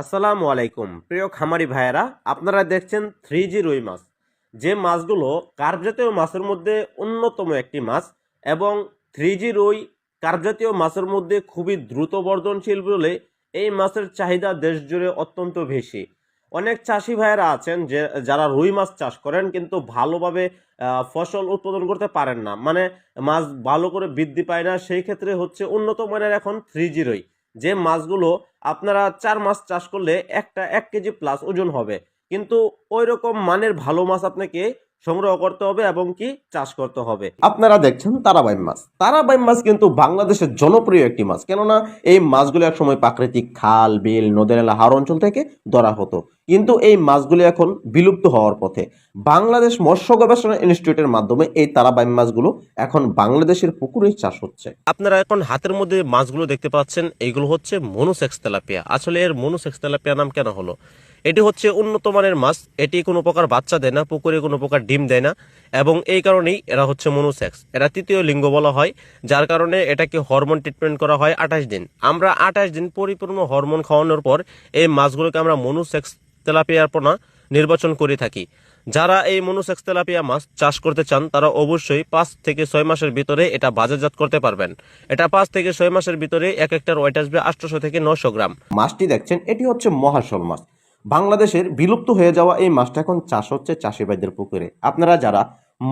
আসসালামু আলাইকুম। প্রিয় খামারি ভাইয়েরা, আপনারা দেখছেন থ্রি জি রুই মাছ। যে মাছগুলো কার্প জাতীয় মাছের মধ্যে অন্যতম একটি মাছ এবং থ্রি জি রুই কার্বজাতীয় মাছের মধ্যে খুবই দ্রুত বর্ধনশীল বলে এই মাছের চাহিদা দেশ জুড়ে অত্যন্ত বেশি। অনেক চাষি ভাইয়েরা আছেন যে, যারা রুই মাছ চাষ করেন কিন্তু ভালোভাবে ফসল উৎপাদন করতে পারেন না। মানে মাছ ভালো করে বৃদ্ধি পায় না, সেই ক্ষেত্রে হচ্ছে উন্নত মানের এখন থ্রি জি রুই। যে মাছগুলো আপনারা চার মাস চাষ করলে একটা এক কেজি প্লাস ওজন হবে। কিন্তু ওই রকম মানের ভালো মাছ আপনাকে সংগ্রহ করতে হবে এবং কি চাষ করতে হবে। আপনারা দেখছেন তারাবাইম মাছ। তারাবাইম মাছ কিন্তু বাংলাদেশের জনপ্রিয় একটি মাছ। কেননা এই মাছগুলো একসময় প্রাকৃতিক খাল বিল নদী নালা হাওর অঞ্চল থেকে ধরা হতো। কিন্তু এই মাছগুলি এখন বিলুপ্ত হওয়ার পথে। বাংলাদেশ মৎস্য গবেষণা ইনস্টিটিউটের মাধ্যমে এই তারাবাইম মাছগুলো এখন বাংলাদেশের পুকুরে চাষ হচ্ছে। আপনারা এখন হাতের মধ্যে মাছগুলো দেখতে পাচ্ছেন। এইগুলো হচ্ছে মনুসেক্স তেলাপিয়া। আসলে এর মনুসেক্স তেলাপিয়া নাম কেন হলো? এটি হচ্ছে উন্নত মানের মাছ। এটি কোনো প্রকার বাচ্চা দেয় না পুকুরে কোনো প্রকার ডিম দেয় না এবং এই কারণেই এরা হচ্ছে মনুসেক্স এরা তৃতীয় লিঙ্গ বলা হয়, যার কারণে এটাকে হরমোন ট্রিটমেন্ট করা হয় আঠাশ দিন। আমরা আঠাশ দিন পরিপূর্ণ হরমোন খাওয়ানোর পর এই মাছগুলোকে আমরা মনুসেক্স তেলাপিয়ার পোনা নির্বাচন করে থাকি। যারা এই মনুসেক্স তেলাপিয়া মাছ চাষ করতে চান, তারা অবশ্যই পাঁচ থেকে ছয় মাসের ভিতরে এটা বাজারজাত করতে পারবেন। এটা পাঁচ থেকে ছয় মাসের ভিতরে এক একটার ওয়েট আসবে আটশোশো থেকে নশো গ্রাম। মাছটি দেখছেন, এটি হচ্ছে মহাশোল মাছ। বাংলাদেশের বিলুপ্ত হয়ে যাওয়া এই মাছটা এখন চাষ হচ্ছে চাষি ভাইদের পুকুরে। আপনারা যারা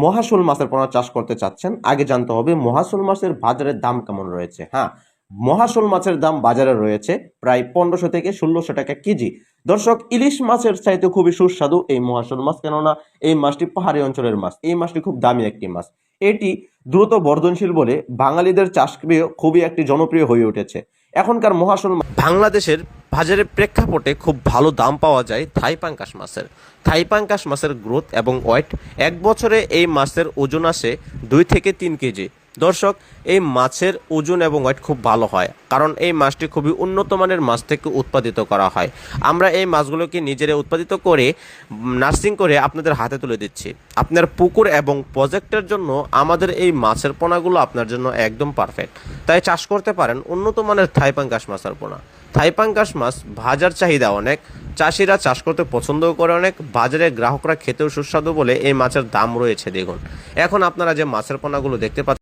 মহাশোল মাছের পোনা চাষ করতে চাচ্ছেন, আগে জানতে হবে মহাশোল মাছের বাজারের দাম কেমন রয়েছে। হ্যাঁ মহাশোল মাছের দাম বাজারে রয়েছে প্রায় পনেরোশো থেকে ষোলোশো টাকা কেজি। দর্শক, ইলিশ মাছের চাইতে খুবই সুস্বাদু এই মহাশোল মাছ, কেননা এই মাছটি পাহাড়ি অঞ্চলের মাছ। এই মাছটি খুব দামি একটি মাছ। এটি দ্রুত বর্ধনশীল বলে বাঙালিদের চাষপ্রিয়, খুবই একটি জনপ্রিয় হয়ে উঠেছে। এখনকার মহাশোল বাংলাদেশের বাজারের প্রেক্ষাপটে খুব ভালো দাম পাওয়া যায় থাই পাঙ্কাশ মাছের। থাই পাঙ্কাশ মাছের গ্রোথ এবং ওয়েট এক বছরে এই মাছের ওজন আসে দুই থেকে তিন কেজি। দর্শক, এই মাছের ওজন এবং ওয়েট খুব ভালো হয়, কারণ এই মাছটি খুবই উন্নত মানের মাছ থেকে উৎপাদিত করা হয়। আমরা এই মাছগুলোকে নিজেরা উৎপাদিত করে, নার্সিং করে আপনাদের হাতে তুলে দিচ্ছি। আপনার পুকুর এবং প্রজেক্টের জন্য আমাদের এই মাছের পোনাগুলো আপনার জন্য একদম পারফেক্ট। তাই চাষ করতে পারেন উন্নত মানের থাইপাঙ্কাশ মাছের পোনা। থাইপাঙ্কাশ মাছ ভাজার চাহিদা অনেক। চাষিরা চাষ করতে পছন্দও করে অনেক, বাজারে গ্রাহকরা খেতেও সুস্বাদু বলে এই মাছের দাম রয়েছে দেখুন এখন আপনারা যে মাছের পোনাগুলো দেখতে পাচ্ছেন